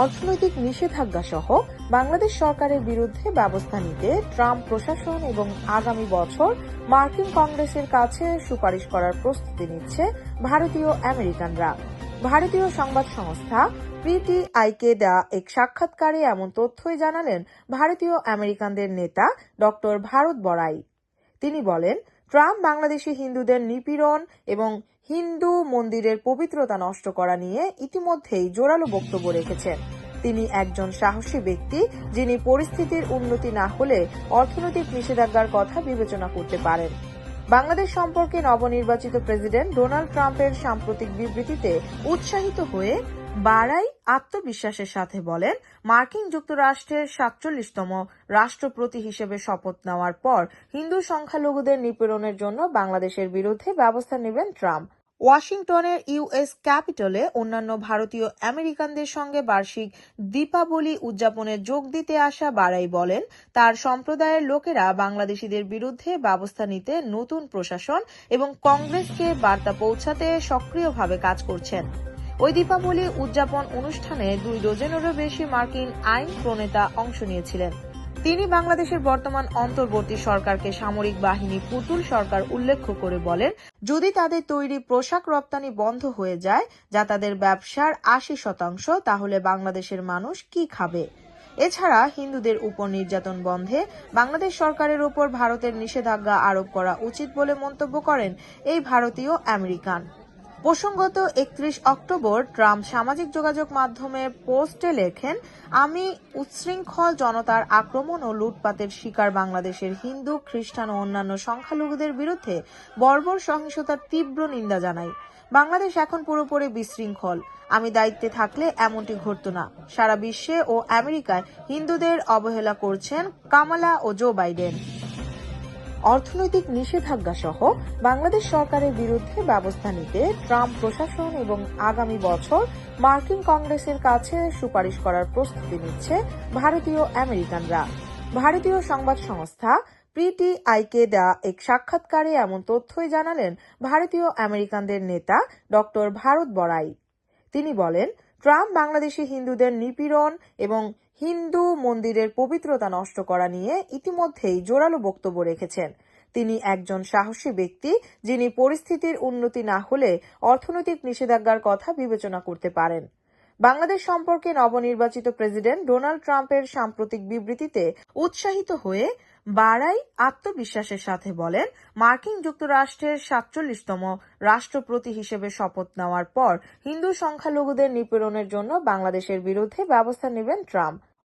অর্থনৈতিক নিষেধাজ্ঞা সহ বাংলাদেশ সরকারের বিরুদ্ধে ব্যবস্থা নিতে ট্রাম্প প্রশাসন এবং আগামী বছর মার্কিন কংগ্রেসের কাছে সুপারিশ করার প্রস্তুতি নিচ্ছে ভারতীয় আমেরিকানরা। ভারতীয় সংবাদ সংস্থা পিটিআইকে দেওয়া এক সাক্ষাৎকারে এমন তথ্যই জানালেন ভারতীয় আমেরিকানদের নেতা ডক্টর ভারত বড়াই। তিনি বলেন, ট্রাম্প বাংলাদেশি হিন্দুদের নিপীড়ন এবং হিন্দু মন্দিরের পবিত্রতা নষ্ট করা নিয়ে ইতিমধ্যেই জোরালো বক্তব্য রেখেছেন। তিনি একজন সাহসী ব্যক্তি, যিনি পরিস্থিতির উন্নতি না হলে অর্থনৈতিক নিষেধাজ্ঞার কথা বিবেচনা করতে পারেন। বাংলাদেশ সম্পর্কে নবনির্বাচিত প্রেসিডেন্ট ডোনাল্ড ট্রাম্পের সাম্প্রতিক বিবৃতিতে উৎসাহিত হয়ে বাড়াই আত্মবিশ্বাসের সাথে বলেন, মার্কিন যুক্তরাষ্ট্রের সাতচল্লিশতম রাষ্ট্রপতি হিসেবে শপথ নেওয়ার পর হিন্দু সংখ্যালঘুদের নিপীড়নের জন্য বাংলাদেশের বিরুদ্ধে ব্যবস্থা নেবেন ট্রাম্প। ওয়াশিংটনের ইউএস ক্যাপিটলে অন্যান্য ভারতীয় আমেরিকানদের সঙ্গে বার্ষিক দীপাবলি উদযাপনে যোগ দিতে আসা বারাই বলেন, তার সম্প্রদায়ের লোকেরা বাংলাদেশিদের বিরুদ্ধে ব্যবস্থা নিতে নতুন প্রশাসন এবং কংগ্রেসকে বার্তা পৌঁছাতে সক্রিয়ভাবে কাজ করছেন। ওই দীপাবলি উদযাপন অনুষ্ঠানে দুই ডজনেরও বেশি মার্কিন আইন প্রণেতা অংশ নিয়েছিলেন। তিনি বাংলাদেশের বর্তমান অন্তর্বর্তী সরকারকে সামরিক বাহিনী পুতুল সরকার উল্লেখ করে বলেন, যদি তাদের তৈরি পোশাক রপ্তানি বন্ধ হয়ে যায় যা তাদের ব্যবসার আশি শতাংশ, তাহলে বাংলাদেশের মানুষ কি খাবে? এছাড়া হিন্দুদের উপর নির্যাতন বন্ধে বাংলাদেশ সরকারের উপর ভারতের নিষেধাজ্ঞা আরোপ করা উচিত বলে মন্তব্য করেন এই ভারতীয় আমেরিকান। প্রসঙ্গত একত্রিশ অক্টোবর ট্রাম্প সামাজিক যোগাযোগ মাধ্যমে পোস্টে লেখেন, আমি উচ্ছৃঙ্খল জনতার আক্রমণ ও লুটপাতের শিকার বাংলাদেশের হিন্দু, খ্রিস্টান ও অন্যান্য সংখ্যালঘুদের বিরুদ্ধে বর্বর সহিংসতার তীব্র নিন্দা জানাই। বাংলাদেশ এখন পুরোপুরি বিশৃঙ্খল। আমি দায়িত্বে থাকলে এমনটি ঘটত না। সারা বিশ্বে ও আমেরিকায় হিন্দুদের অবহেলা করছেন কামালা ও জো বাইডেন। অর্থনৈতিক নিষেধাজ্ঞা সহ বাংলাদেশ সরকারের বিরুদ্ধে ব্যবস্থা নিতে ট্রাম্প প্রশাসন এবং আগামী বছর মার্কিন কংগ্রেসের কাছে সুপারিশ করার প্রস্তুতি নিচ্ছে ভারতীয় আমেরিকানরা। ভারতীয় সংবাদ সংস্থা পিটিআইকে দেওয়া এক সাক্ষাৎকারে এমন তথ্যই জানালেন ভারতীয় আমেরিকানদের নেতা ডক্টর ভারত বড়াই। তিনি বলেন ট্রাম্প বাংলাদেশি হিন্দুদের নিপীড়ন এবং হিন্দু মন্দিরের পবিত্রতা নষ্ট করা নিয়ে ইতিমধ্যেই জোরালো বক্তব্য রেখেছেন। তিনি একজন সাহসী ব্যক্তি, যিনি পরিস্থিতির উন্নতি না হলে অর্থনৈতিক নিষেধাজ্ঞার কথা বিবেচনা করতে পারেন। বাংলাদেশ সম্পর্কে নবনির্বাচিত প্রেসিডেন্ট ডোনাল্ড ট্রাম্পের সাম্প্রতিক বিবৃতিতে উৎসাহিত হয়ে বাড়াই আত্মবিশ্বাসের সাথে বলেন, মার্কিন যুক্তরাষ্ট্রের সাতচল্লিশতম রাষ্ট্রপতি হিসেবে শপথ নেওয়ার পর হিন্দু সংখ্যালঘুদের নিপীড়নের জন্য বাংলাদেশের বিরুদ্ধে ব্যবস্থা নেবেন ট্রাম্প।